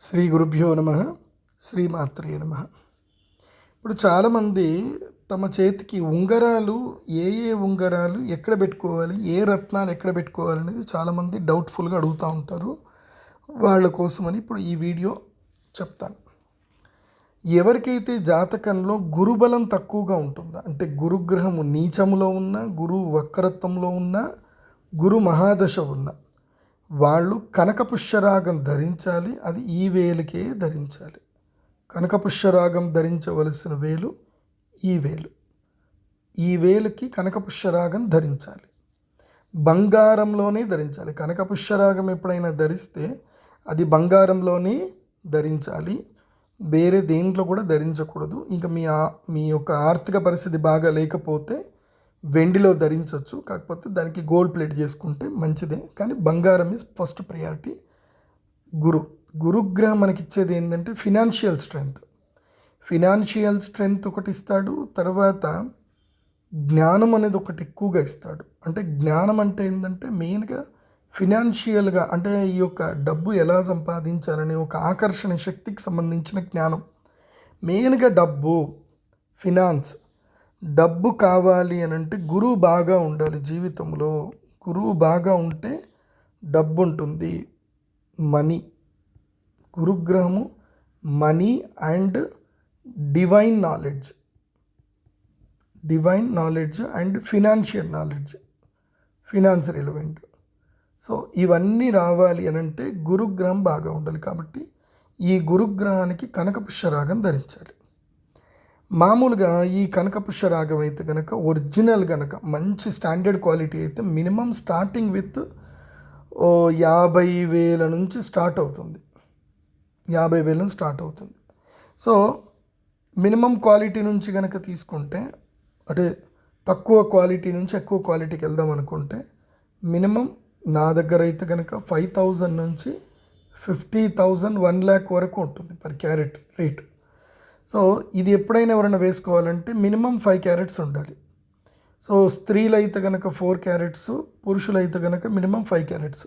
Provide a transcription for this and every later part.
శ్రీ గురుభ్యో నమ శ్రీమాత్రే నమ. ఇప్పుడు చాలామంది తమ చేతికి ఉంగరాలు ఏ ఏ ఉంగరాలు ఎక్కడ పెట్టుకోవాలి ఏ రత్నాలు ఎక్కడ పెట్టుకోవాలి అనేది చాలామంది డౌట్ఫుల్గా అడుగుతూ ఉంటారు. వాళ్ళ కోసమని ఇప్పుడు ఈ వీడియో చెప్తాను. ఎవరికైతే జాతకంలో గురుబలం తక్కువగా ఉంటుందా అంటే గురుగ్రహము నీచములో ఉన్న గురువు వక్రత్వంలో ఉన్న గురు మహాదశ ఉన్న వాళ్ళు కనకపుష్యరాగం ధరించాలి అది ఈ వేలుకే ధరించాలి. కనకపుష్యరాగం ధరించవలసిన వేలు ఈ వేలు. ఈ వేలుకి కనకపుష్యరాగం ధరించాలి. బంగారంలోనే ధరించాలి. కనకపుష్యరాగం ఎప్పుడైనా ధరిస్తే అది బంగారంలోనే ధరించాలి. వేరే దేంట్లో కూడా ధరించకూడదు. ఇంకా మీ మీ యొక్క ఆర్థిక పరిస్థితి బాగా లేకపోతే వెండిలో ధరించవచ్చు కాకపోతే దానికి గోల్డ్ ప్లేట్ చేసుకుంటే మంచిదే. కానీ బంగారం ఇస్ ఫస్ట్ ప్రయారిటీ గురు గురుగ్రహం మనకి ఇచ్చేది ఏంటంటే ఫినాన్షియల్ స్ట్రెంగ్త్ ఫినాన్షియల్ స్ట్రెంగ్త్ ఒకటి ఇస్తాడు తర్వాత జ్ఞానం అనేది ఒకటి ఎక్కువగా ఇస్తాడు. అంటే జ్ఞానం అంటే ఏంటంటే మెయిన్గా ఫినాన్షియల్గా అంటే ఈ యొక్క డబ్బు ఎలా సంపాదించాలనే ఒక ఆకర్షణ శక్తికి సంబంధించిన జ్ఞానం. మెయిన్గా డబ్బు ఫినాన్స్ డబ్బు కావాలి అని అంటే గురువు బాగా ఉండాలి జీవితంలో. గురువు బాగా ఉంటే డబ్బు ఉంటుంది money. గురుగ్రహము money and divine knowledge. Divine knowledge and financial knowledge. Finance relevant. So ఇవన్నీ రావాలి అని అంటే గురుగ్రహం బాగా ఉండాలి కాబట్టి ఈ గురుగ్రహానికి కనకపుష్యరాగం ధరించాలి. మామూలుగా ఈ కనకపుష్యరాగం అయితే కనుక ఒరిజినల్ కనుక మంచి స్టాండర్డ్ క్వాలిటీ అయితే మినిమం స్టార్టింగ్ విత్ ఓ యాభై వేల నుంచి స్టార్ట్ అవుతుంది. యాభై వేల నుంచి స్టార్ట్ అవుతుంది. సో మినిమం క్వాలిటీ నుంచి కనుక తీసుకుంటే అంటే తక్కువ క్వాలిటీ నుంచి ఎక్కువ క్వాలిటీకి వెళ్దాం అనుకుంటే మినిమం నా దగ్గర అయితే కనుక ఫైవ్ థౌజండ్ నుంచి ఫిఫ్టీ థౌజండ్ వన్ ల్యాక్ వరకు ఉంటుంది పర్ క్యారెట్ రేట్. సో ఇది ఎప్పుడైనా ఎవరైనా వేసుకోవాలంటే మినిమం ఫైవ్ క్యారెట్స్ ఉండాలి. సో స్త్రీలు అయితే కనుక ఫోర్ క్యారెట్స్ పురుషులు అయితే కనుక minimum five carats.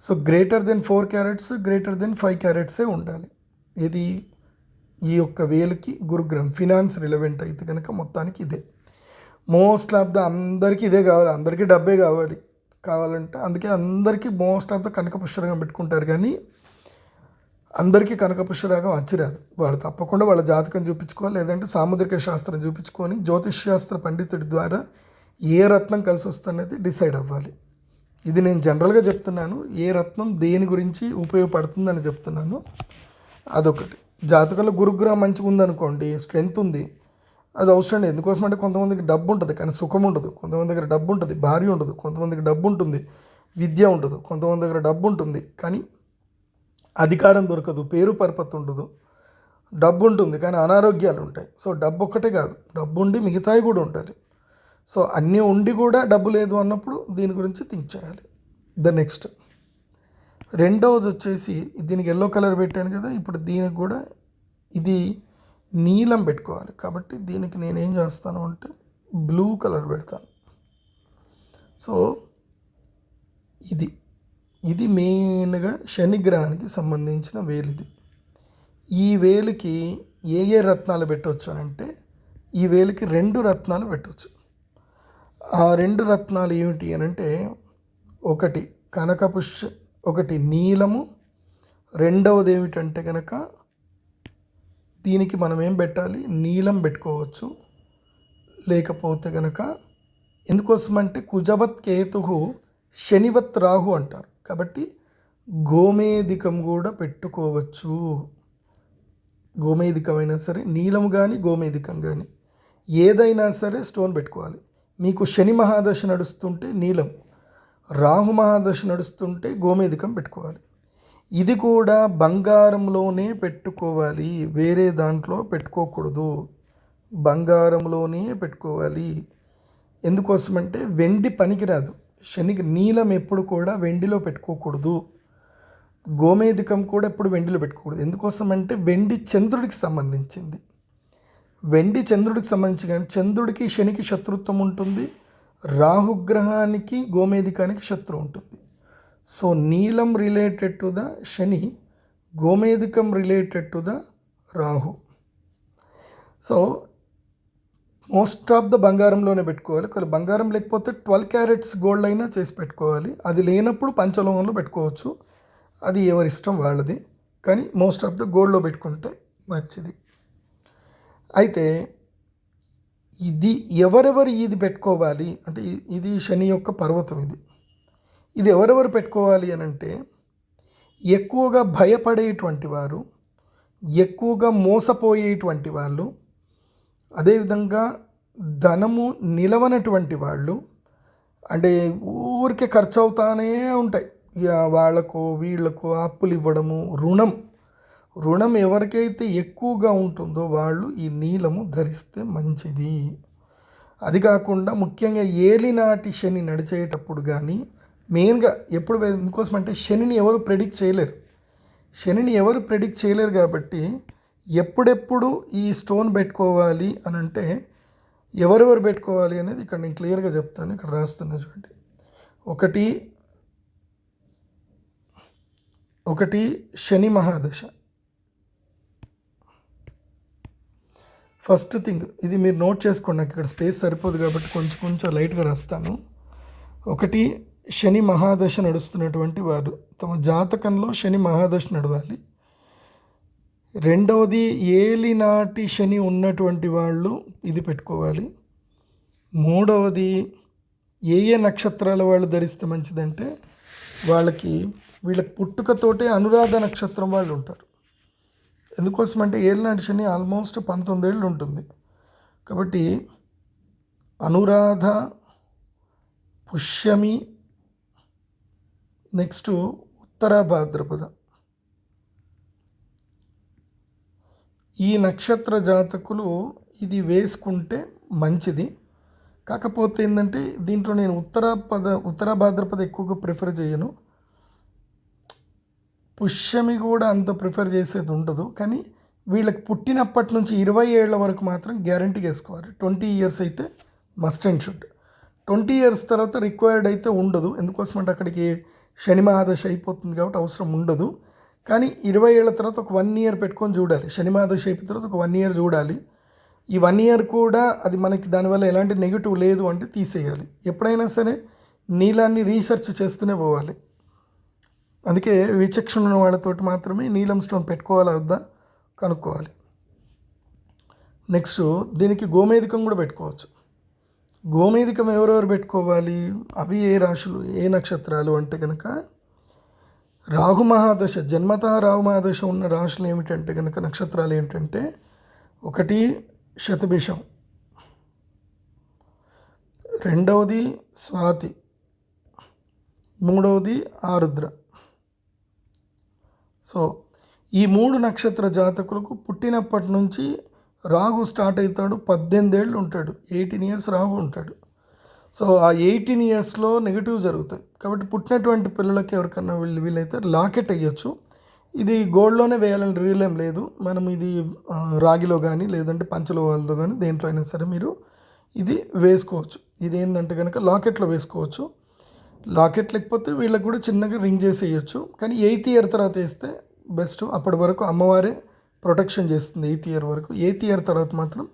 So greater than four carats greater than five క్యారెట్సే ఉండాలి. ఇది ఈ యొక్క వేలుకి గురుగ్రహం ఫినాన్స్ రిలవెంట్ అయితే కనుక మొత్తానికి ఇదే. మోస్ట్ ఆఫ్ ద అందరికీ ఇదే కావాలి అందరికీ డబ్బే కావాలి కావాలంటే అందుకే అందరికీ మోస్ట్ ఆఫ్ ద కనక పుష్కరంగా పెట్టుకుంటారు. కానీ అందరికీ కనకపుష్పరాగం అచ్చిరాదు వాడు తప్పకుండా వాళ్ళ జాతకం చూపించుకోవాలి లేదంటే సాముద్రిక శాస్త్రం చూపించుకొని జ్యోతిష్ శాస్త్ర పండితుడి ద్వారా ఏ రత్నం కలిసి వస్తుందనేది డిసైడ్ అవ్వాలి. ఇది నేను జనరల్గా చెప్తున్నాను. ఏ రత్నం దేని గురించి ఉపయోగపడుతుందని చెప్తున్నాను. అదొకటి. జాతకంలో గురుగ్రహం మంచిగా ఉందనుకోండి స్ట్రెంగ్త్ ఉంది అది అవసరం లేదు. ఎందుకోసం అంటే కొంతమందికి డబ్బు ఉంటుంది కానీ సుఖం ఉండదు. కొంతమంది దగ్గర డబ్బు ఉంటుంది భార్య ఉండదు. కొంతమందికి డబ్బు ఉంటుంది విద్య ఉండదు. కొంతమంది దగ్గర డబ్బు ఉంటుంది కానీ అధికారం దొరకదు పేరు పరపతి ఉండదు. డబ్బు ఉంటుంది కానీ అనారోగ్యాలు ఉంటాయి. సో డబ్బు ఒక్కటే కాదు డబ్బు ఉండి మిగతాయి కూడా ఉండాలి. సో అన్నీ ఉండి కూడా డబ్బు లేదు అన్నప్పుడు దీని గురించి థింక్ చేయాలి. The next. రెండవది వచ్చేసి దీనికి ఎల్లో కలర్ పెట్టాను కదా ఇప్పుడు దీనికి కూడా ఇది నీలం పెట్టుకోవాలి. కాబట్టి దీనికి నేను ఏం చేస్తాను అంటే బ్లూ కలర్ పెడతాను. సో ఇది. ఇది మెయిన్గా శనిగ్రహానికి సంబంధించిన వేలు ఇది ఈ వేలుకి ఏ ఏ రత్నాలు పెట్టవచ్చు అని అంటే ఈ వేలుకి రెండు రత్నాలు పెట్టవచ్చు. ఆ రెండు రత్నాలు ఏమిటి అని అంటే ఒకటి కనకపుష్య ఒకటి నీలము రెండవది ఏమిటంటే కనుక దీనికి మనం ఏం పెట్టాలి? నీలం పెట్టుకోవచ్చు. లేకపోతే కనుక ఎందుకోసమంటే కుజవత్ కేతు శనివత్ రాహు అంటారు. కాబట్టి గోమేదికం కూడా పెట్టుకోవచ్చు. గోమేధికమైనా సరే నీలం కానీ గోమేదికం కానీ ఏదైనా సరే స్టోన్ పెట్టుకోవాలి. మీకు శని మహాదశ నడుస్తుంటే నీలం రాహు మహాదశ నడుస్తుంటే గోమేదికం పెట్టుకోవాలి. ఇది కూడా బంగారంలోనే పెట్టుకోవాలి వేరే దాంట్లో పెట్టుకోకూడదు. బంగారంలోనే పెట్టుకోవాలి. ఎందుకోసమంటే వెండి పనికిరాదు. శనికి నీలం ఎప్పుడు కూడా వెండిలో పెట్టుకోకూడదు. గోమేధికం కూడా ఎప్పుడు వెండిలో పెట్టుకోకూడదు. ఎందుకోసం అంటే వెండి చంద్రుడికి సంబంధించింది. వెండి చంద్రుడికి సంబంధించి కానీ చంద్రుడికి శనికి శత్రుత్వం ఉంటుంది. రాహుగ్రహానికి గోమేధికానికి శత్రు ఉంటుంది. సో నీలం related to the Shani గోమేధికం related to the Rahu. So most of the బంగారంలోనే పెట్టుకోవాలి. ఒకవేళ బంగారం లేకపోతే ట్వెల్వ్ క్యారెట్స్ గోల్డ్ అయినా చేసి పెట్టుకోవాలి. అది లేనప్పుడు పంచలోహంలో పెట్టుకోవచ్చు. అది ఎవరి ఇష్టం వాళ్ళది. కానీ మోస్ట్ ఆఫ్ ద గోల్డ్లో పెట్టుకుంటే మంచిది. అయితే ఇది ఎవరెవరు ఇది పెట్టుకోవాలి? అంటే ఇది శని యొక్క పర్వతం ఇది. ఇది ఎవరెవరు పెట్టుకోవాలి అని అంటే ఎక్కువగా భయపడేటువంటి వారు ఎక్కువగా మోసపోయేటువంటి వాళ్ళు అదేవిధంగా ధనము నిలవనటువంటి వాళ్ళు అంటే ఊరికే ఖర్చు అవుతానే ఉంటాయి. ఇక వాళ్ళకు వీళ్ళకు అప్పులు ఇవ్వడము రుణం. రుణం ఎవరికైతే ఎక్కువగా ఉంటుందో వాళ్ళు ఈ నీలము ధరిస్తే మంచిది. అది కాకుండా ముఖ్యంగా ఏలినాటి శని నడిచేటప్పుడు కానీ మెయిన్గా ఎప్పుడు ఎందుకోసం అంటే శనిని ఎవరు ప్రెడిక్ట్ చేయలేరు. శనిని ఎవరు ప్రెడిక్ట్ చేయలేరు కాబట్టి ఎప్పుడెప్పుడు ఈ స్టోన్ పెట్టుకోవాలి అని అంటే ఎవరెవరు పెట్టుకోవాలి అనేది ఇక్కడ నేను క్లియర్గా చెప్తాను ఇక్కడ రాస్తున్నా చూడండి. ఒకటి ఒకటి శని మహాదశ. ఫస్ట్ థింగ్ ఇది మీరు నోట్ చేసుకోండి నాకు ఇక్కడ స్పేస్ సరిపోదు కాబట్టి కొంచెం కొంచెం లైట్గా రాస్తాను. ఒకటి శని మహాదశ నడుస్తున్నటువంటి వారు తమ జాతకంలో శని మహాదశ నడవాలి. రెండవది ఏలినాటి శని ఉన్నటువంటి వాళ్ళు ఇది పెట్టుకోవాలి. మూడవది ఏ ఏ నక్షత్రాల వాళ్ళు ధరిస్తే మంచిదంటే వాళ్ళకి వీళ్ళ పుట్టుకతోటే అనురాధ నక్షత్రం వాళ్ళు ఉంటారు. ఎందుకోసం అంటే ఏలినాటి శని ఆల్మోస్ట్ పంతొమ్మిదేళ్ళు ఉంటుంది. కాబట్టి అనురాధ పుష్యమి నెక్స్ట్ ఉత్తర భాద్రపద. ఈ నక్షత్ర జాతకులు ఇది వేసుకుంటే మంచిది. కాకపోతే ఏంటంటే దీంట్లో నేను ఉత్తర పద ఉత్తర భాద్రపద ఎక్కువగా ప్రిఫర్ చేయను. పుష్యమి కూడా అంత ప్రిఫర్ చేసేది ఉండదు. కానీ వీళ్ళకి పుట్టినప్పటి నుంచి ఇరవై ఏళ్ళ వరకు మాత్రం గ్యారంటీ వేసుకోవాలి. ట్వంటీ ఇయర్స్ అయితే must and should. Twenty years తర్వాత రిక్వైర్డ్ అయితే ఉండదు. ఎందుకోసం అంటే అక్కడికి శని మహాదశ అయిపోతుంది కాబట్టి అవసరం ఉండదు. కానీ ఇరవై ఏళ్ళ తర్వాత ఒక వన్ ఇయర్ పెట్టుకొని చూడాలి. శనిమాద మహాదశ అయిపోయిన తర్వాత ఒక వన్ ఇయర్ చూడాలి. ఈ వన్ ఇయర్ కూడా అది మనకి దానివల్ల ఎలాంటి నెగిటివ్ లేదు అంటే తీసేయాలి. ఎప్పుడైనా సరే నీలాన్ని రీసెర్చ్ చేస్తూనే పోవాలి. అందుకే విచక్షణ ఉన్న వాళ్ళతోటి మాత్రమే నీలం స్టోన్ పెట్టుకోవాలా వద్దా? కనుక్కోవాలి. నెక్స్ట్ దీనికి గోమేధికం కూడా పెట్టుకోవచ్చు. గోమేధికం ఎవరెవరు పెట్టుకోవాలి? అవి ఏ రాశులు? ఏ నక్షత్రాలు? అంటే కనుక రాహు మహాదశ జన్మత రాహు మహాదశ ఉన్న రాశులు ఏమిటంటే కనుక నక్షత్రాలు ఏంటంటే ఒకటి శతభిషం రెండవది స్వాతి మూడవది ఆరుద్ర. సో ఈ మూడు నక్షత్ర జాతకులకు పుట్టినప్పటి నుంచి రాహు స్టార్ట్ అవుతాడు పద్దెనిమిది ఏళ్ళు ఉంటాడు ఎయిటీన్ ఇయర్స్ రాహు ఉంటాడు. సో ఆ ఎయిటీన్ ఇయర్స్లో నెగిటివ్ జరుగుతాయి. కాబట్టి పుట్టినటువంటి పిల్లలకి ఎవరికన్నా వీళ్ళు వీలైతే లాకెట్ వేయచ్చు. ఇది గోల్డ్లోనే వేయాలని రూల్ ఏం లేదు. మనం ఇది రాగిలో కానీ లేదంటే పంచలోహాలతో కానీ దేంట్లో అయినా సరే మీరు ఇది వేసుకోవచ్చు. ఇది ఏంటంటే కనుక లాకెట్లో వేసుకోవచ్చు. లాకెట్ లేకపోతే వీళ్ళకి కూడా చిన్నగా రింగ్ చేసి వేయచ్చు కానీ ఎయిత్ ఇయర్ తర్వాత వేస్తే బెస్ట్. అప్పటి వరకు అమ్మవారే ప్రొటెక్షన్ చేస్తుంది ఎయిత్ ఇయర్ వరకు. ఎయిత్ ఇయర్ తర్వాత మాత్రం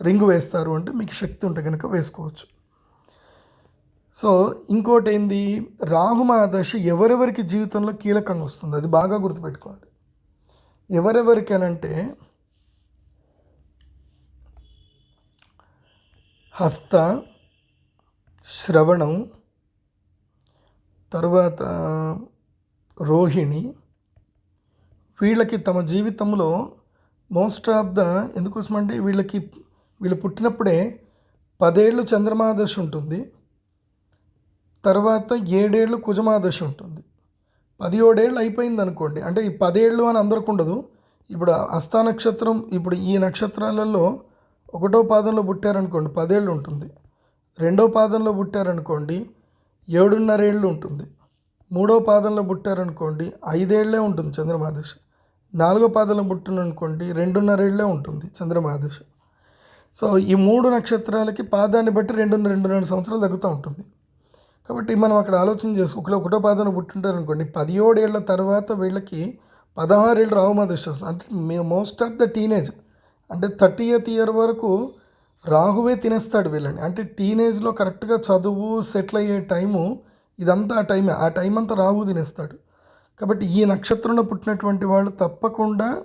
రింగ్ వేస్తారు అంటే మీకు శక్తి ఉంటే కనుక వేసుకోవచ్చు. సో ఇంకోటి ఏంది రాహుమహాదశ ఎవరెవరికి జీవితంలో కీలకంగా వస్తుంది? అది బాగా గుర్తుపెట్టుకోవాలి. ఎవరెవరికనంటే హస్త శ్రవణం తర్వాత రోహిణి వీళ్ళకి తమ జీవితంలో మోస్ట్ ఆఫ్ ద ఎందుకోసం అంటే వీళ్ళకి వీళ్ళు పుట్టినప్పుడే పదేళ్ళు చంద్రమాదశ ఉంటుంది. తర్వాత ఏడేళ్ళు కుజమాదశ ఉంటుంది. పదిహేడేళ్ళు అయిపోయింది అనుకోండి అంటే ఈ పదేళ్ళు అని అందరికి ఉండదు. ఇప్పుడు హస్త నక్షత్రం ఇప్పుడు ఈ నక్షత్రాలలో ఒకటో పాదంలో పుట్టారనుకోండి పదేళ్ళు ఉంటుంది. రెండో పాదంలో పుట్టారనుకోండి ఏడున్నరేళ్ళు ఉంటుంది. మూడో పాదంలో పుట్టారనుకోండి ఐదేళ్ళే ఉంటుంది చంద్రమాదశ. నాలుగో పాదంలో పుట్టిననుకోండి రెండున్నరేళ్ళే ఉంటుంది చంద్రమాదశ. సో ఈ మూడు నక్షత్రాలకి పాదాన్ని బట్టి రెండున్నర రెండున్నర సంవత్సరాలు తగ్గుతూ ఉంటుంది. కాబట్టి మనం అక్కడ ఆలోచన చేసుకో ఒకవేళ ఒకటో పాదన పుట్టుంటారు అనుకోండి పదిహేడేళ్ళ తర్వాత వీళ్ళకి పదహారేళ్ళు రాహుమా దశ వస్తుంది అంటే మే మోస్ట్ ఆఫ్ ద టీనేజ్ అంటే థర్టీ ఎయిత్ ఇయర్ వరకు రాహువే తినేస్తాడు వీళ్ళని. అంటే టీనేజ్లో కరెక్ట్గా చదువు సెటిల్ అయ్యే టైము ఇదంతా ఆ టైమే. ఆ టైం అంతా రాహు తినేస్తాడు. కాబట్టి ఈ నక్షత్రంలో పుట్టినటువంటి వాళ్ళు తప్పకుండా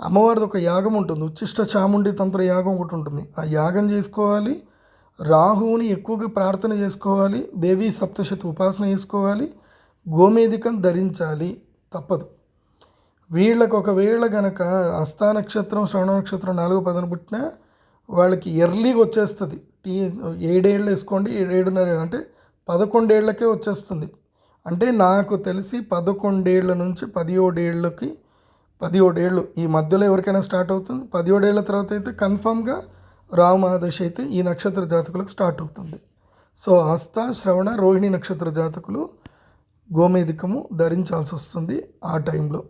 అమ్మవారిది ఒక యాగం ఉంటుంది. ఉచ్చిష్ట చాముండి తంత్ర యాగం ఒకటి ఉంటుంది. ఆ యాగం చేసుకోవాలి. రాహువుని ఎక్కువగా ప్రార్థన చేసుకోవాలి దేవీ సప్తశతి ఉపాసన చేసుకోవాలి గోమేధికం ధరించాలి తప్పదు. వీళ్ళకు ఒకవేళ గనక హస్తా నక్షత్రం శ్రవణ నక్షత్రం నాలుగో పదన పుట్టిన వాళ్ళకి ఎర్లీగా వచ్చేస్తుంది. టీ ఏడేళ్ళు వేసుకోండి ఏడున్నర అంటే పదకొండేళ్ళకే వచ్చేస్తుంది. అంటే నాకు తెలిసి పదకొండేళ్ళ నుంచి పదిహేడేళ్ళకి పదిహేడేళ్ళు ఈ మధ్యలో ఎవరికైనా స్టార్ట్ అవుతుంది. పదిహేడేళ్ళ తర్వాత అయితే కన్ఫామ్గా రామదశ అయితే ఈ నక్షత్ర జాతకులకు స్టార్ట్ అవుతుంది. సో హస్త శ్రవణ రోహిణి నక్షత్ర జాతకులు గోమేధికము ధరించాల్సి వస్తుంది ఆ టైంలో.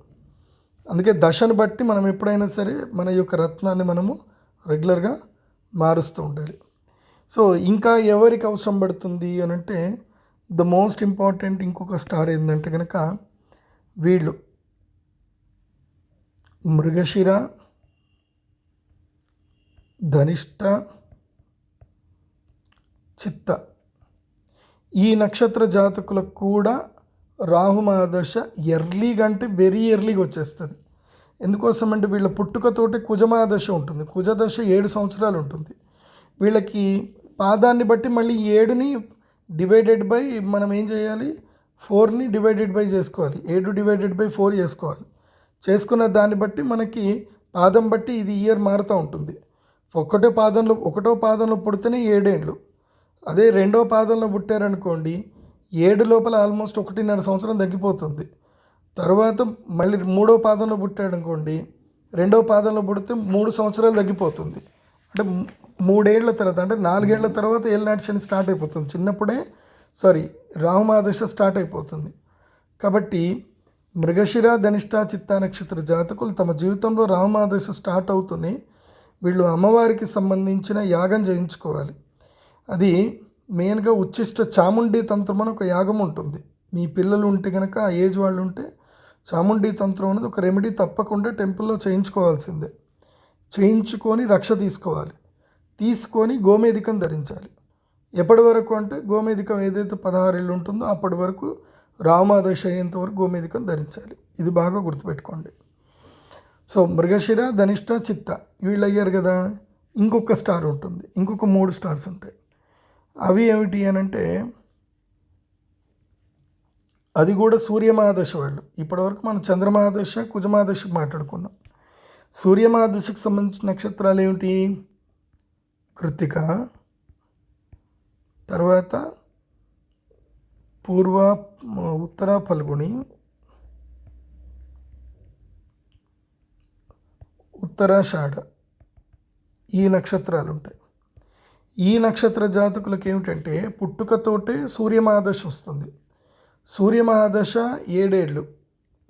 అందుకే దశను బట్టి మనం ఎప్పుడైనా సరే మన యొక్క రత్నాన్ని మనము రెగ్యులర్గా మారుస్తూ ఉండాలి. సో ఇంకా ఎవరికి అవసరం పడుతుంది అని అంటే ద మోస్ట్ ఇంపార్టెంట్ ఇంకొక స్టార్ ఏంటంటే కనుక వీళ్ళు. మృగశిర ధనిష్ట చిత్త. ఈ నక్షత్ర జాతకులకు కూడా రాహుమాదశ ఎర్లీగా అంటే వెరీ ఎర్లీగా వచ్చేస్తుంది. ఎందుకోసం అంటే వీళ్ళ పుట్టుకతోటి కుజమాదశ ఉంటుంది. కుజదశ ఏడు సంవత్సరాలు ఉంటుంది. వీళ్ళకి పాదాన్ని బట్టి మళ్ళీ ఏడుని డివైడెడ్ బై మనం ఏం చేయాలి? ఫోర్ని డివైడెడ్ బై చేసుకోవాలి. ఏడు డివైడెడ్ బై ఫోర్ చేసుకోవాలి. చేసుకున్న దాన్ని బట్టి మనకి పాదం బట్టి ఇది ఇయర్ మారుతూ ఉంటుంది. ఒకటో పాదంలో ఒకటో పాదంలో పుడితేనే ఏడేండ్లు. అదే రెండో పాదంలో పుట్టారనుకోండి ఏడు లోపల ఆల్మోస్ట్ ఒకటిన్నర సంవత్సరం తగ్గిపోతుంది. తర్వాత మళ్ళీ మూడో పాదంలో పుట్టాడనుకోండి రెండో పాదంలో పుడితే మూడు సంవత్సరాలు తగ్గిపోతుంది. అంటే మూడేళ్ళ తర్వాత అంటే నాలుగేళ్ళ తర్వాత ఏళ్ళనాటి శని స్టార్ట్ అయిపోతుంది. చిన్నప్పుడే సారీ రాహుమాదశ స్టార్ట్ అయిపోతుంది. కాబట్టి మృగశిర ధనిష్ట చిత్తా నక్షత్ర జాతకులు తమ జీవితంలో రాహుమాదశ స్టార్ట్ అవుతూనే వీళ్ళు అమ్మవారికి సంబంధించిన యాగం చేయించుకోవాలి. అది మెయిన్గా ఉచ్చిష్ట చాముండి తంత్రం అని ఒక యాగం ఉంటుంది. మీ పిల్లలు ఉంటే కనుక ఆ ఏజ్ వాళ్ళు ఉంటే చాముండి తంత్రం అనేది ఒక రెమెడీ తప్పకుండా టెంపుల్లో చేయించుకోవాల్సిందే. చేయించుకొని రక్ష తీసుకోవాలి. తీసుకొని గోమేధికం ధరించాలి. ఎప్పటి వరకు అంటే గోమేధికం ఏదైతే పదహారేళ్ళు ఉంటుందో అప్పటి వరకు రామాదశ అయ్యేంత వరకు గోమేధికం ధరించాలి. ఇది బాగా గుర్తుపెట్టుకోండి. సో మృగశిర ధనిష్ట చిత్త వీళ్ళు అయ్యారు కదా. ఇంకొక స్టార్ ఉంటుంది. ఇంకొక మూడు స్టార్స్ ఉంటాయి. అవి ఏమిటి అని అంటే అది కూడా సూర్యమహాదశ వాళ్ళు. ఇప్పటివరకు మనం చంద్రమహాదశ కుజమహాదశ మాట్లాడుకున్నాం. సూర్యమహాదశకు సంబంధించిన నక్షత్రాలు ఏమిటి? కృతిక తర్వాత పూర్వ ఉత్తర ఫల్గుణి ఉత్తరాషాఢ. ఈ నక్షత్రాలు ఉంటాయి ఈ నక్షత్ర జాతకులకు ఏమిటంటే పుట్టుకతోటే సూర్యమహాదశ వస్తుంది. సూర్యమహాదశ ఏడేళ్ళు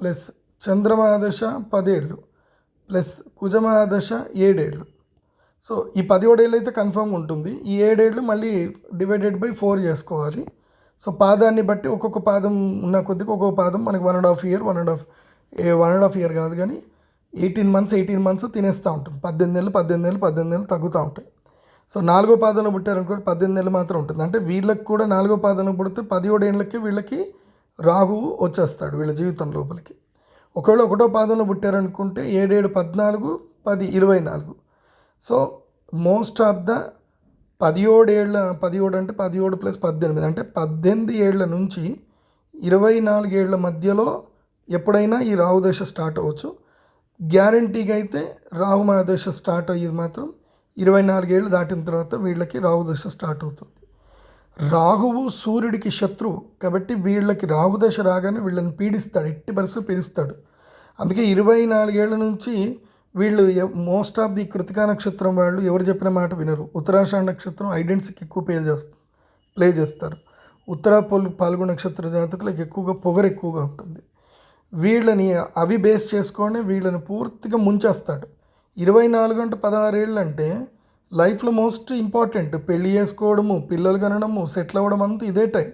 ప్లస్ చంద్రమహాదశ పదేళ్ళు ప్లస్ కుజమహాదశ ఏడేళ్ళు. సో ఈ పదిహేడేళ్ళు అయితే కన్ఫామ్ ఉంటుంది. ఈ ఏడేళ్ళు మళ్ళీ డివైడెడ్ బై ఫోర్ చేసుకోవాలి. సో పాదాన్ని బట్టి ఒక్కొక్క పాదం ఉన్న కొద్దికి ఒక్కొక్క పాదం మనకి one and half year one and half one and half year కాదు కానీ ఎయిటీన్ మంత్స్ ఎయిటీన్ మంత్స్ తినేస్తూ ఉంటుంది పద్దెనిమిది నెలలు పద్దెనిమిది నెలలు పద్దెనిమిది నెలలు తగ్గుతూ ఉంటాయి. సో నాలుగో పాదంలో పుట్టారనుకోండి పద్దెనిమిది నెలలు మాత్రం ఉంటుంది. అంటే వీళ్ళకి కూడా నాలుగో పాదంలో పుడితే పదిహేడు ఏళ్ళకి వీళ్ళకి రాహువు వచ్చేస్తాడు వీళ్ళ జీవితం లోపలికి. ఒకవేళ ఒకటో పాదంలో పుట్టారనుకుంటే ఏడేడు పద్నాలుగు పది ఇరవై నాలుగు. సో మోస్ట్ ఆఫ్ ద పదిహేడు ఏళ్ళ పదిహేడు అంటే పదిహేడు ప్లస్ పద్దెనిమిది. అంటే పద్దెనిమిది ఏళ్ళ నుంచి ఇరవై నాలుగేళ్ళ మధ్యలో ఎప్పుడైనా ఈ రాహుదశ స్టార్ట్ అవ్వచ్చు. గ్యారంటీగా అయితే రాహు మహాదశ స్టార్ట్ అయ్యేది మాత్రం ఇరవై నాలుగేళ్ళు దాటిన తర్వాత వీళ్ళకి రాహు దశ స్టార్ట్ అవుతుంది. రాహువు సూర్యుడికి శత్రువు కాబట్టి వీళ్ళకి రాహు దశ రాగానే వీళ్ళని పీడిస్తాడు ఎట్టి పరిస్థితి పీడిస్తాడు. అందుకే ఇరవై నాలుగేళ్ళ నుంచి వీళ్ళు మోస్ట్ ఆఫ్ ది కృతికా నక్షత్రం వాళ్ళు ఎవరు చెప్పిన మాట వినరు. ఉత్తరాషాఢ నక్షత్రం ఐడెంటిటీకి ఎక్కువ ప్లే చేస్తారు ప్లే చేస్తారు. ఉత్తరా పొల్ పాల్గొన నక్షత్ర జాతకులకు ఎక్కువగా పొగరు ఎక్కువగా ఉంటుంది. వీళ్ళని అవి బేస్ చేసుకొని వీళ్ళని పూర్తిగా ముంచేస్తాడు. ఇరవై నాలుగు అంటే పదహారేళ్ళు అంటే లైఫ్లో మోస్ట్ ఇంపార్టెంట్. పెళ్ళి చేసుకోవడము పిల్లలు కనడము సెటిల్ అవ్వడం అంతా ఇదే టైం.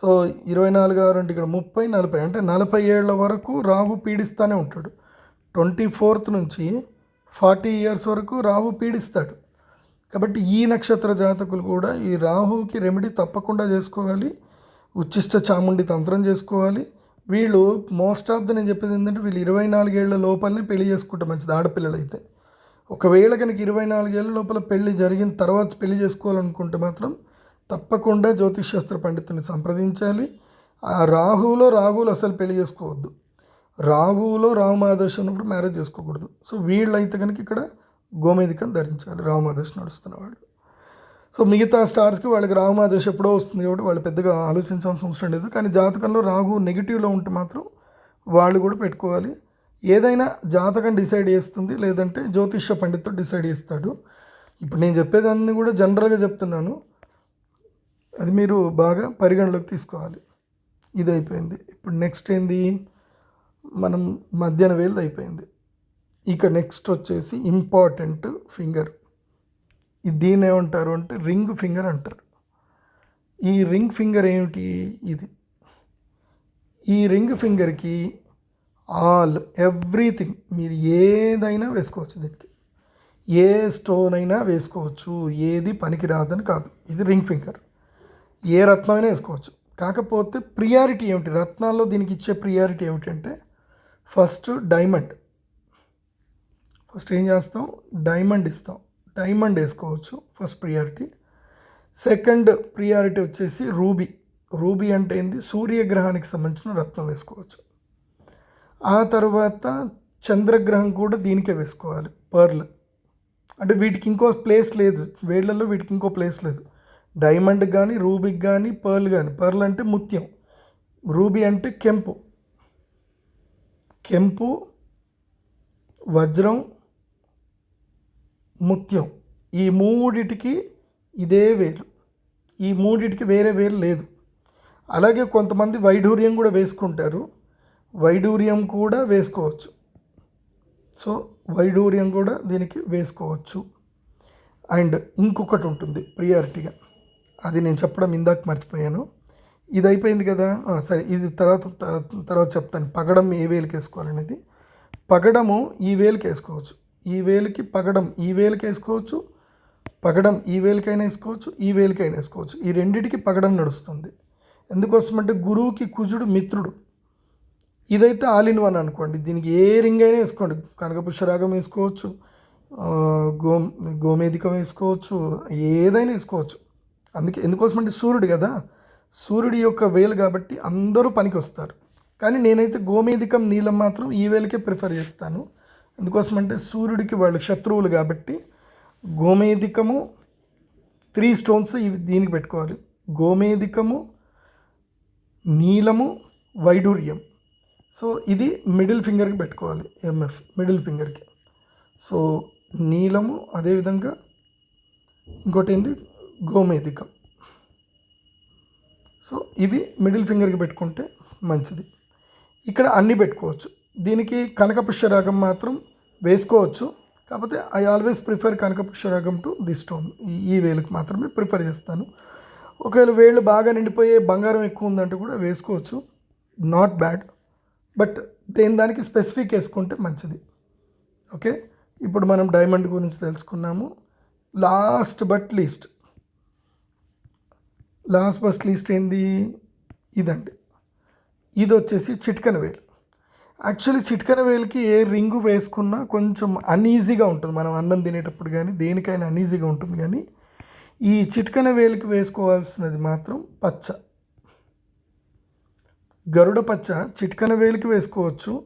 సో ఇరవై నాలుగు ఆరు అంటే ఇక్కడ ముప్పై నలభై అంటే నలభై ఏళ్ళ వరకు రాహు పీడిస్తూనే ఉంటాడు. ట్వంటీ ఫోర్త్ నుంచి ఫార్టీ ఇయర్స్ వరకు రాహు పీడిస్తాడు. కాబట్టి ఈ నక్షత్ర జాతకులు కూడా ఈ రాహుకి రెమెడీ తప్పకుండా చేసుకోవాలి. ఉచ్చిష్ట చాముండి తంత్రం చేసుకోవాలి. వీళ్ళు మోస్ట్ ఆఫ్ ద నేను చెప్పేది ఏంటంటే వీళ్ళు ఇరవై నాలుగేళ్ళ లోపలనే పెళ్ళి చేసుకుంటే మంచిది ఆడపిల్లలు అయితే ఒకవేళ కనుక ఇరవై నాలుగేళ్ళ లోపల పెళ్ళి జరిగిన తర్వాత పెళ్ళి చేసుకోవాలనుకుంటే మాత్రం తప్పకుండా జ్యోతిష్ శాస్త్ర పండితుని సంప్రదించాలి. ఆ రాహువులో రాహువులు అసలు పెళ్ళి చేసుకోవద్దు. రాహువులో రాహుమాదర్శ ఉన్నప్పుడు మ్యారేజ్ చేసుకోకూడదు. సో వీళ్ళైతే కనుక ఇక్కడ గోమేదికం ధరించాలి. రాహుమాదర్శ నడుస్తున్న వాళ్ళు సో మిగతా స్టార్స్కి వాళ్ళకి రాహుమాదర్శ ఎప్పుడో వస్తుంది కాబట్టి వాళ్ళు పెద్దగా ఆలోచించాల్సిన అవసరం లేదు. కానీ జాతకంలో రాహు నెగిటివ్లో ఉంటే మాత్రం వాళ్ళు కూడా పెట్టుకోవాలి. ఏదైనా జాతకం డిసైడ్ చేస్తుంది. లేదంటే జ్యోతిష్య పండితుడు డిసైడ్ చేస్తాడు. ఇప్పుడు నేను చెప్పేదాన్ని కూడా జనరల్గా చెప్తున్నాను. అది మీరు బాగా పరిగణలోకి తీసుకోవాలి. ఇది అయిపోయింది. ఇప్పుడు నెక్స్ట్ ఏంది? మనం మధ్యాహ్న వేలు అయిపోయింది. ఇక నెక్స్ట్ వచ్చేసి ఇంపార్టెంట్ ఫింగర్. దీని ఏమంటారు అంటే రింగ్ ఫింగర్ అంటారు. ఈ రింగ్ ఫింగర్ ఏమిటి? ఇది. ఈ రింగ్ ఫింగర్కి ఆల్ ఎవ్రీథింగ్ మీరు ఏదైనా వేసుకోవచ్చు దీనికి. ఏ స్టోన్ అయినా వేసుకోవచ్చు. ఏది పనికిరాదని కాదు. ఇది రింగ్ ఫింగర్. ఏ రత్నమైనా వేసుకోవచ్చు. కాకపోతే ప్రియారిటీ ఏమిటి? రత్నాల్లో దీనికి ఇచ్చే ప్రియారిటీ ఏమిటంటే ఫస్ట్ డైమండ్. ఫస్ట్ ఏం చేస్తాం? డైమండ్ ఇస్తాం. డైమండ్ వేసుకోవచ్చు ఫస్ట్ ప్రియారిటీ. సెకండ్ ప్రియారిటీ వచ్చేసి రూబీ. రూబీ అంటే ఏంది? సూర్యగ్రహానికి సంబంధించిన రత్నం వేసుకోవచ్చు. ఆ తర్వాత చంద్రగ్రహం కూడా దీనికే వేసుకోవాలి పర్ల్. అంటే వీటికి ఇంకో ప్లేస్ లేదు వేళ్ళలో వీటికి ఇంకో ప్లేస్ లేదు. డైమండ్ కానీ రూబీకి కానీ పర్ల్ కానీ. పర్ల్ అంటే ముత్యం. రూబీ అంటే కెంపు. కెంపు వజ్రం ముత్యం. ఈ మూడిటికి ఇదే వేరు ఈ మూడిటికి వేరే వేరు లేదు. అలాగే కొంతమంది వైఢూర్యం కూడా వేసుకుంటారు. వైడూర్యం కూడా వేసుకోవచ్చు. సో వైడూర్యం కూడా దీనికి వేసుకోవచ్చు. అండ్ ఇంకొకటి ఉంటుంది ప్రియారిటీగా. అది నేను చెప్పడం ఇందాక మర్చిపోయాను. ఇది అయిపోయింది కదా? సరే ఇది తర్వాత తర్వాత చెప్తాను. పగడం ఏ వేలుకి వేసుకోవాలనేది? పగడము ఈ వేలుకి వేసుకోవచ్చు. ఈ వేలికి పగడం ఈ వేలికి వేసుకోవచ్చు పగడం ఈ వేలికైనా వేసుకోవచ్చు ఈ వేలికైనా వేసుకోవచ్చు. ఈ రెండిటికి పగడం నడుస్తుంది. ఎందుకోసం అంటే గురువుకి కుజుడు మిత్రుడు. ఇదైతే ఆల్ ఇన్ వన్ అనుకోండి. దీనికి ఏ రింగ్ అయినా వేసుకోండి. కనకపుష్పరాగం వేసుకోవచ్చు గో గోమేధికం వేసుకోవచ్చు ఏదైనా వేసుకోవచ్చు. అందుకే ఎందుకోసమంటే సూర్యుడు కదా. సూర్యుడి యొక్క వేలు కాబట్టి అందరూ పనికి వస్తారు. కానీ నేనైతే గోమేధికం నీలం మాత్రం ఈ వేలకే ప్రిఫర్ చేస్తాను. ఎందుకోసం అంటే సూర్యుడికి వాళ్ళు శత్రువులు కాబట్టి గోమేధికము త్రీ స్టోన్స్ ఇవి దీనికి పెట్టుకోవాలి. గోమేధికము నీలము వైడూర్యం. సో ఇది మిడిల్ ఫింగర్కి పెట్టుకోవాలి ఎంఎఫ్ మిడిల్ ఫింగర్కి. సో నీలము అదేవిధంగా ఇంకోటి ఏంది? గోమేధికం. సో ఇవి మిడిల్ ఫింగర్కి పెట్టుకుంటే మంచిది. ఇక్కడ అన్నీ పెట్టుకోవచ్చు. దీనికి కనకపుష్యరాగం మాత్రం వేసుకోవచ్చు. కాకపోతే ఐ ఆల్వేస్ ప్రిఫర్ కనకపుష్యరాగం టు ది స్టోన్ ఈ వేలుకి మాత్రమే ప్రిఫర్ చేస్తాను. ఒకవేళ వేళ్ళు బాగా నిండిపోయే బంగారం ఎక్కువ ఉందంటే కూడా వేసుకోవచ్చు. నాట్ బ్యాడ్ బట్ దేని దానికి స్పెసిఫిక్ వేసుకుంటే మంచిది. ఓకే ఇప్పుడు మనం డైమండ్ గురించి తెలుసుకున్నాము. Last but least last but least ఏంది? ఇదండి. ఇది వచ్చేసి చిట్కన వేలు. యాక్చువల్లీ చిట్కన వేలికి ఏ రింగు వేసుకున్నా కొంచెం అన్ఈజీగా ఉంటుంది. మనం అన్నం తినేటప్పుడు కానీ దేనికైనా అన్ఈజీగా ఉంటుంది కానీ ఈ చిట్కన వేలికి వేసుకోవాల్సినది మాత్రం పచ్చ. గరుడ పచ్చ చిట్కన వేలికి వేసుకోవచ్చు.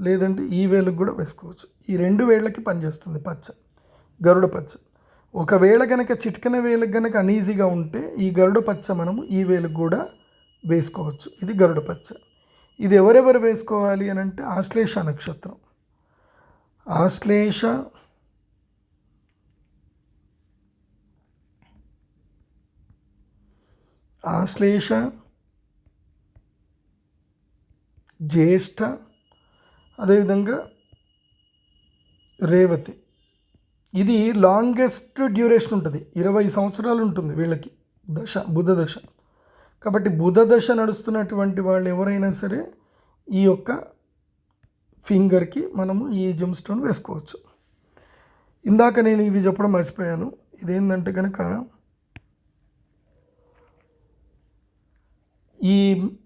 లేదంటే ఈ వేలకు కూడా వేసుకోవచ్చు. ఈ రెండు వేళ్ళకి పనిచేస్తుంది పచ్చ. గరుడ పచ్చ. ఒకవేళ కనుక చిట్కన వేలకు కనుక అనీజీగా ఉంటే ఈ గరుడ పచ్చ మనము ఈ వేలకు కూడా వేసుకోవచ్చు. ఇది గరుడ పచ్చ. ఇది ఎవరెవరు వేసుకోవాలి అని అంటే ఆశ్లేష నక్షత్రం. ఆశ్లేష ఆశ్లేష జ్యేష్ఠ అదేవిధంగా రేవతి. ఇది లాంగెస్ట్ డ్యూరేషన్ ఉంటుంది. ఇరవై సంవత్సరాలు ఉంటుంది వీళ్ళకి. దశ బుధ దశ. కాబట్టి బుధ దశ నడుస్తున్నటువంటి వాళ్ళు ఎవరైనా సరే ఈ యొక్క ఫింగర్కి మనము ఈ జెమ్ స్టోన్ వేసుకోవచ్చు. ఇందాక నేను ఇవి చెప్పడం మర్చిపోయాను. ఇదేంటంటే కనుక ఈ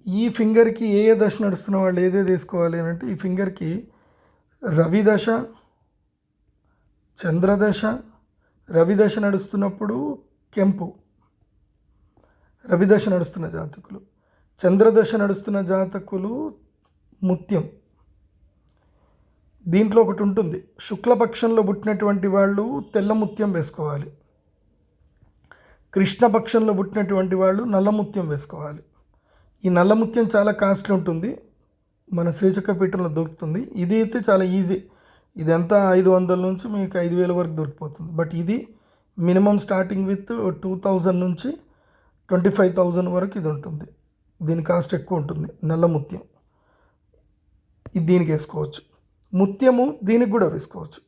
ఈ ఫింగర్కి ఏ ఏ దశ నడుస్తున్న వాళ్ళు ఏదేది వేసుకోవాలి అని అంటే ఈ ఫింగర్కి రవి దశ చంద్రదశ రవి దశ నడుస్తున్నప్పుడు కెంపు. రవిదశ నడుస్తున్న జాతకులు. చంద్రదశ నడుస్తున్న జాతకులు ముత్యం. దీంట్లో ఒకటి ఉంటుంది. శుక్లపక్షంలో పుట్టినటువంటి వాళ్ళు తెల్ల ముత్యం వేసుకోవాలి. కృష్ణపక్షంలో పుట్టినటువంటి వాళ్ళు నల్లముత్యం వేసుకోవాలి. ఈ నల్లముత్యం చాలా కాస్ట్లీ ఉంటుంది. మన శ్రీచక్రపీఠంలో దొరుకుతుంది. ఇది అయితే చాలా ఈజీ. ఇది ఎంత ఐదు వందల నుంచి మీకు ఐదు వేల వరకు దొరికిపోతుంది. బట్ ఇది minimum starting with two thousand నుంచి ట్వంటీ ఫైవ్ థౌజండ్ వరకు ఇది ఉంటుంది. దీని కాస్ట్ ఎక్కువ ఉంటుంది. నల్ల ముత్యం. ఇది దీనికి వేసుకోవచ్చు. ముత్యము దీనికి కూడా వేసుకోవచ్చు.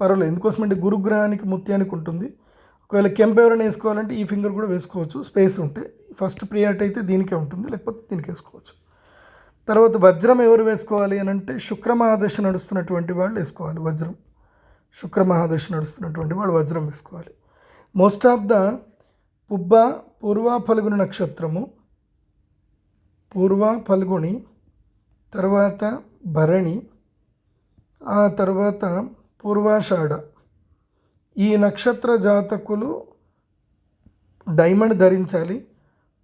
పర్వాలేదు. ఎందుకోసమంటే గురుగ్రహానికి ముత్యానికి ఉంటుంది. ఒకవేళ కెంప్ ఎవరైనా వేసుకోవాలంటే ఈ ఫింగర్ కూడా వేసుకోవచ్చు. స్పేస్ ఉంటే. ఫస్ట్ ప్రియారిటీ అయితే దీనికే ఉంటుంది. లేకపోతే దీనికి వేసుకోవచ్చు. తర్వాత వజ్రం ఎవరు వేసుకోవాలి అని అంటే శుక్ర మహాదశ నడుస్తున్నటువంటి వాళ్ళు వేసుకోవాలి వజ్రం. శుక్ర మహాదశ నడుస్తున్నటువంటి వాళ్ళు వజ్రం వేసుకోవాలి. మోస్ట్ ఆఫ్ ద పుబ్బ పూర్వ ఫల్గుని నక్షత్రము. పూర్వ ఫల్గుని తర్వాత భరణి ఆ తర్వాత పూర్వాషాఢ. ఈ నక్షత్ర జాతకులు డైమండ్ ధరించాలి.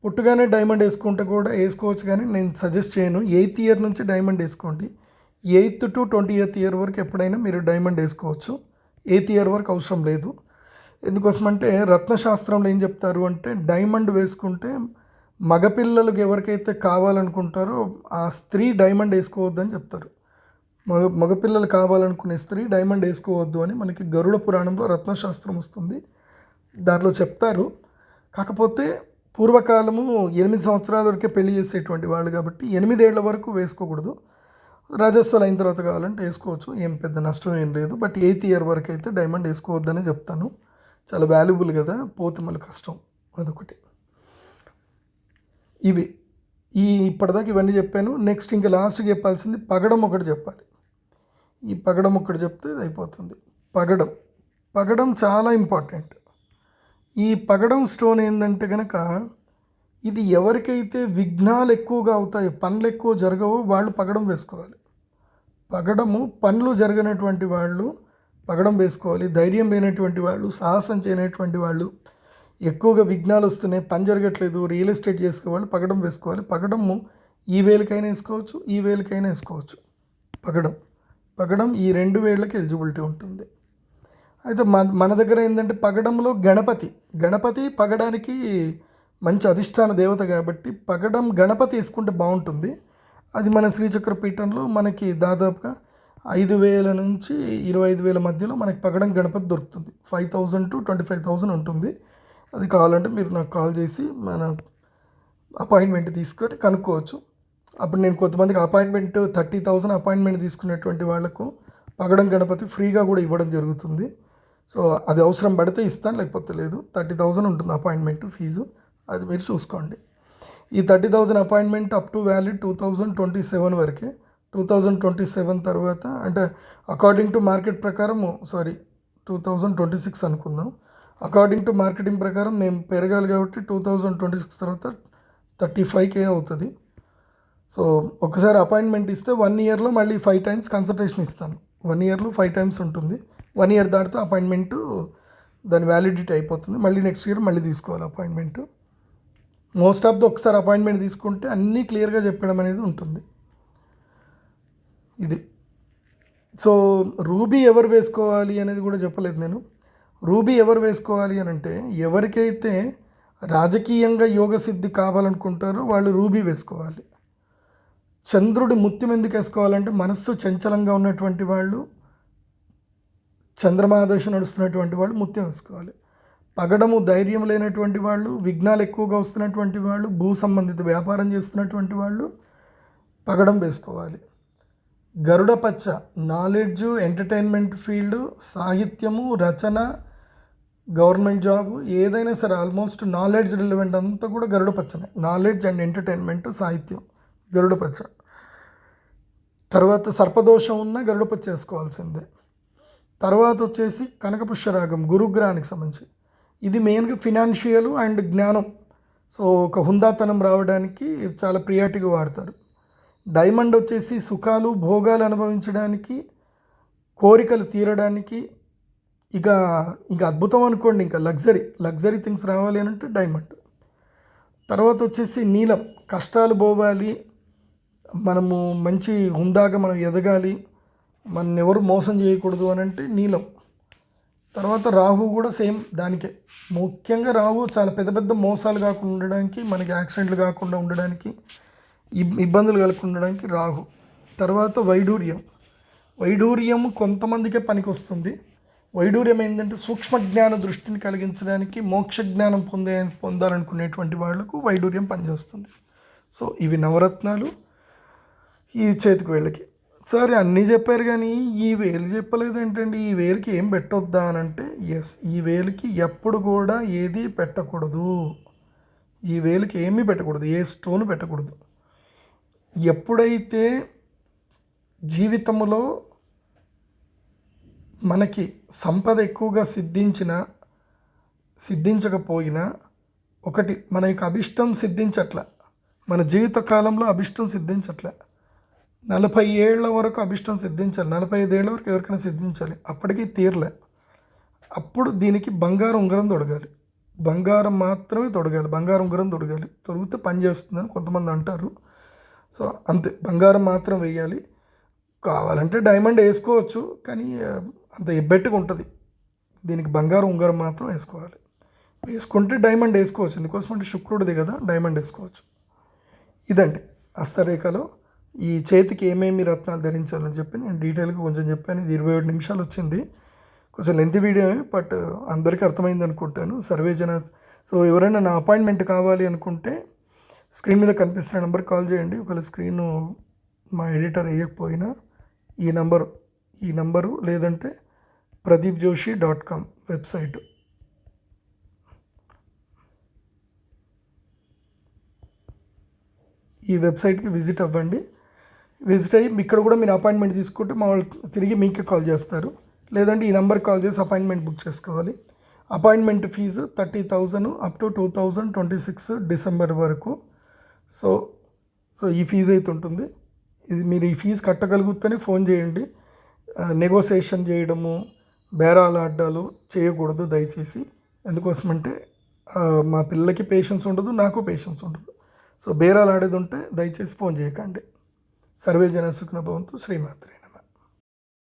పుట్టుగానే డైమండ్ వేసుకుంటే కూడా వేసుకోవచ్చు కానీ నేను సజెస్ట్ చేయను. ఎయిత్ ఇయర్ నుంచి డైమండ్ వేసుకోండి. Eighth to twenty eighth year వరకు ఎప్పుడైనా మీరు డైమండ్ వేసుకోవచ్చు. ఎయిత్ ఇయర్ వరకు అవసరం లేదు. ఎందుకోసమంటే రత్నశాస్త్రంలో ఏం చెప్తారు అంటే డైమండ్ వేసుకుంటే మగపిల్లలకు ఎవరికైతే కావాలనుకుంటారో ఆ స్త్రీ డైమండ్ వేసుకోవద్దని చెప్తారు. మగ మగపిల్లలు కావాలనుకునే స్త్రీ డైమండ్ వేసుకోవద్దు అని మనకి గరుడ పురాణంలో రత్నశాస్త్రం వస్తుంది. దాంట్లో చెప్తారు. కాకపోతే పూర్వకాలము ఎనిమిది సంవత్సరాల వరకే పెళ్ళి చేసేటువంటి వాళ్ళు కాబట్టి ఎనిమిదేళ్ళ వరకు వేసుకోకూడదు. రాజస్వాలు అయిన తర్వాత కావాలంటే వేసుకోవచ్చు. ఏం పెద్ద నష్టం ఏం లేదు. బట్ ఎయిత్ ఇయర్ వరకు అయితే డైమండ్ వేసుకోవద్దని చెప్తాను. చాలా వాల్యుబుల్ కదా పోతే మళ్ళీ కష్టం. అదొకటి. ఇవి. ఈ ఇప్పటిదాకా ఇవన్నీ చెప్పాను. నెక్స్ట్ ఇంకా లాస్ట్కి చెప్పాల్సింది పగడం ఒకటి చెప్పాలి. ఈ పగడం ఒకటి చెప్తే ఇది అయిపోతుంది. పగడం. పగడం చాలా ఇంపార్టెంట్ ఈ పగడం స్టోన్ ఏంటంటే కనుక ఇది ఎవరికైతే విఘ్నాలు ఎక్కువగా అవుతాయో పనులు ఎక్కువ జరగవో వాళ్ళు పగడం వేసుకోవాలి. పగడము పనులు జరగనటువంటి వాళ్ళు పగడం వేసుకోవాలి ధైర్యం లేనటువంటి వాళ్ళు సాహసం చేయనటువంటి వాళ్ళు ఎక్కువగా విఘ్నాలు వస్తున్నాయి పని జరగట్లేదు రియల్ ఎస్టేట్ చేసుకోవాలి పగడం వేసుకోవాలి. పగడము ఈ వేలకైనా వేసుకోవచ్చు ఈ వేలకైనా వేసుకోవచ్చు. పగడం. పగడం ఈ రెండు వేళ్ళకి ఎలిజిబిలిటీ ఉంటుంది. అయితే మన మన దగ్గర ఏంటంటే పగడంలో గణపతి. గణపతి పగడానికి మంచి అధిష్టాన దేవత కాబట్టి పగడం గణపతి వేసుకుంటే బాగుంటుంది. అది మన శ్రీచక్ర పీఠంలో మనకి దాదాపుగా ఐదు వేల నుంచి ఇరవై ఐదు వేల మధ్యలో మనకి పగడం గణపతి దొరుకుతుంది. Five thousand to twenty five thousand ఉంటుంది. అది కావాలంటే మీరు నాకు కాల్ చేసి మన అపాయింట్మెంట్ తీసుకొని కనుక్కోవచ్చు. అప్పుడు నేను కొంతమందికి అపాయింట్మెంట్ థర్టీ థౌజండ్ అపాయింట్మెంట్ తీసుకునేటువంటి వాళ్ళకు పగడం గణపతి ఫ్రీగా కూడా ఇవ్వడం జరుగుతుంది. సో అది అవసరం పడితే ఇస్తాను లేకపోతే లేదు. థర్టీ థౌజండ్ ఉంటుంది అపాయింట్మెంట్ ఫీజు. అది మీరు చూసుకోండి. ఈ thirty thousand appointment up to valid two thousand twenty seven వరకే. టూ థౌజండ్ ట్వంటీ సెవెన్ తర్వాత అంటే అకార్డింగ్ టు మార్కెట్ ప్రకారము sorry two thousand twenty six అనుకుందాం. అకార్డింగ్ టు మార్కెటింగ్ ప్రకారం మేము పెరగాలి కాబట్టి టూ థౌజండ్ ట్వంటీ సిక్స్ తర్వాత థర్టీ ఫైవ్ కే అవుతుంది. సో ఒకసారి అపాయింట్మెంట్ ఇస్తే వన్ ఇయర్లో మళ్ళీ ఫైవ్ టైమ్స్ కన్సల్టేషన్ ఇస్తాను. వన్ ఇయర్లో ఫైవ్ టైమ్స్ ఉంటుంది. వన్ ఇయర్ దాటితే అపాయింట్మెంట్ దాని వ్యాలిడిటీ అయిపోతుంది. మళ్ళీ నెక్స్ట్ ఇయర్ మళ్ళీ తీసుకోవాలి అపాయింట్మెంట్ మోస్ట్ ఆఫ్ ది ఒకసారి అపాయింట్మెంట్ తీసుకుంటే అన్నీ క్లియర్గా చెప్పడం అనేది ఉంటుంది. ఇది. సో రూబీ ఎవరు వేసుకోవాలి అనేది కూడా చెప్పలేదు నేను. రూబీ ఎవరు వేసుకోవాలి అని అంటే ఎవరికైతే రాజకీయంగా యోగ సిద్ధి కావాలనుకుంటారో వాళ్ళు రూబీ వేసుకోవాలి. చంద్రుడి ముత్యం ఎందుకు వేసుకోవాలంటే మనస్సు చంచలంగా ఉన్నటువంటి వాళ్ళు చంద్రమాదశ నడుస్తున్నటువంటి వాళ్ళు ముత్యం వేసుకోవాలి. పగడము ధైర్యం లేనటువంటి వాళ్ళు విఘ్నాలు ఎక్కువగా వస్తున్నటువంటి వాళ్ళు భూ సంబంధిత వ్యాపారం చేస్తున్నటువంటి వాళ్ళు పగడం వేసుకోవాలి. గరుడ పచ్చ నాలెడ్జ్ ఎంటర్టైన్మెంట్ ఫీల్డ్ సాహిత్యము రచన గవర్నమెంట్ జాబ్ ఏదైనా సరే ఆల్మోస్ట్ నాలెడ్జ్ రిలవెంట్ అంతా కూడా గరుడ పచ్చనే. నాలెడ్జ్ అండ్ ఎంటర్టైన్మెంట్ సాహిత్యం గరుడ పచ్చ. తర్వాత సర్పదోషం ఉన్న గరుడ పచ్చ వేసుకోవాల్సిందే. తర్వాత వచ్చేసి కనకపుష్యరాగం గురుగ్రహానికి సంబంధించి. ఇది మెయిన్గా ఫినాన్షియల్ అండ్ జ్ఞానం. సో ఒక హుందాతనం రావడానికి చాలా ప్రియాటిగా వాడతారు. డైమండ్ వచ్చేసి సుఖాలు భోగాలు అనుభవించడానికి కోరికలు తీరడానికి ఇక ఇక అద్భుతం అనుకోండి ఇంకా లగ్జరీ లగ్జరీ థింగ్స్ రావాలి అని అంటే డైమండ్. తర్వాత వచ్చేసి నీలం కష్టాలు పోవాలి మనము మంచి హుందాగా మనం ఎదగాలి మన ఎవరు మోసం చేయకూడదు అని అంటే నీలం. తర్వాత రాహు కూడా సేమ్ దానికే. ముఖ్యంగా రాహు చాలా పెద్ద పెద్ద మోసాలు కాకుండా ఉండడానికి మనకి యాక్సిడెంట్లు కాకుండా ఉండడానికి ఇబ్బందులు కలుపుకుండడానికి ఉండడానికి రాహు. తర్వాత వైడూర్యం. వైడూర్యం కొంతమందికే పనికి వస్తుంది వైడూర్యం ఏంటంటే సూక్ష్మ జ్ఞాన దృష్టిని కలిగించడానికి మోక్ష జ్ఞానం పొందే పొందాలనుకునేటువంటి వాళ్ళకు వైడూర్యం పనిచేస్తుంది. సో ఇవి నవరత్నాలు ఈ చేతికి వీళ్ళకి. సరే అన్నీ చెప్పారు కానీ ఈ వేలు చెప్పలేదు ఏంటండి ఈ వేలుకి ఏం పెట్టొద్దా అని అంటే ఎస్ ఈ వేలుకి ఎప్పుడు కూడా ఏది పెట్టకూడదు. ఈ వేలుకి ఏమీ పెట్టకూడదు. ఏ స్టోన్ పెట్టకూడదు. ఎప్పుడైతే జీవితంలో మనకి సంపద ఎక్కువగా సిద్ధించిన సిద్ధించకపోయినా ఒకటి మన యొక్క అభిష్టం సిద్ధించట్ల. మన జీవిత కాలంలో అభిష్టం సిద్ధించట్లే. నలభై ఏళ్ళ వరకు అభిష్టం సిద్ధించాలి. నలభై ఐదేళ్ళ వరకు ఎవరికైనా సిద్ధించాలి. అప్పటికీ తీరలే. అప్పుడు దీనికి బంగారం ఉంగరం తొడగాలి. బంగారం మాత్రమే తొడగాలి. బంగారం ఉంగరం తొడగాలి. తొడిగితే పని చేస్తుందని కొంతమంది అంటారు. సో అంతే బంగారం మాత్రం వేయాలి కావాలంటే డైమండ్ వేసుకోవచ్చు కానీ అంత ఎబ్బెట్టుగా ఉంటుంది. దీనికి బంగారం ఉంగరం మాత్రం వేసుకోవాలి. వేసుకుంటే డైమండ్ వేసుకోవచ్చు ఎందుకోసం అంటే శుక్రుడిది కదా డైమండ్ వేసుకోవచ్చు. ఇదండి హస్తరేఖలో. ఈ చేతికి ఏమేమి రత్నాలు ధరించాలని చెప్పి నేను డీటెయిల్గా కొంచెం చెప్పాను ఇది ఇరవై ఏడు నిమిషాలు వచ్చింది. కొంచెం లెంత్ వీడియో బట్ అందరికీ అర్థమైంది అనుకుంటాను. సర్వే జన సో ఎవరైనా నా అపాయింట్మెంట్ కావాలి అనుకుంటే స్క్రీన్ మీద కనిపిస్తున్న నెంబర్ కాల్ చేయండి. ఒకవేళ స్క్రీన్ మా ఎడిటర్ వేయకపోయినా ఈ నంబరు ఈ నంబరు లేదంటే Pradeep Joshi dot com website. ఈ వెబ్సైట్కి విజిట్ అవ్వండి. విజిట్ అయ్యి ఇక్కడ కూడా మీరు అపాయింట్మెంట్ తీసుకుంటే మా వాళ్ళు తిరిగి మీకే కాల్ చేస్తారు. లేదంటే ఈ నెంబర్ కాల్ చేసి అపాయింట్మెంట్ బుక్ చేసుకోవాలి. Appointment fee thirty thousand up to two thousand twenty six December వరకు. సో సో ఈ ఫీజు అయితే ఉంటుంది. ఇది మీరు ఈ ఫీజు కట్టగలిగితేనే ఫోన్ చేయండి. నెగోసియేషన్ చేయడము బేరాలు ఆడ్డాలు చేయకూడదు దయచేసి. ఎందుకోసమంటే మా పిల్లలకి పేషెన్స్ ఉండదు నాకు పేషెన్స్ ఉండదు. సో బేరాలు ఆడేది ఉంటే దయచేసి ఫోన్ చేయకండి. సర్వే జన సుఖన భవంతు శ్రీమాత్రే.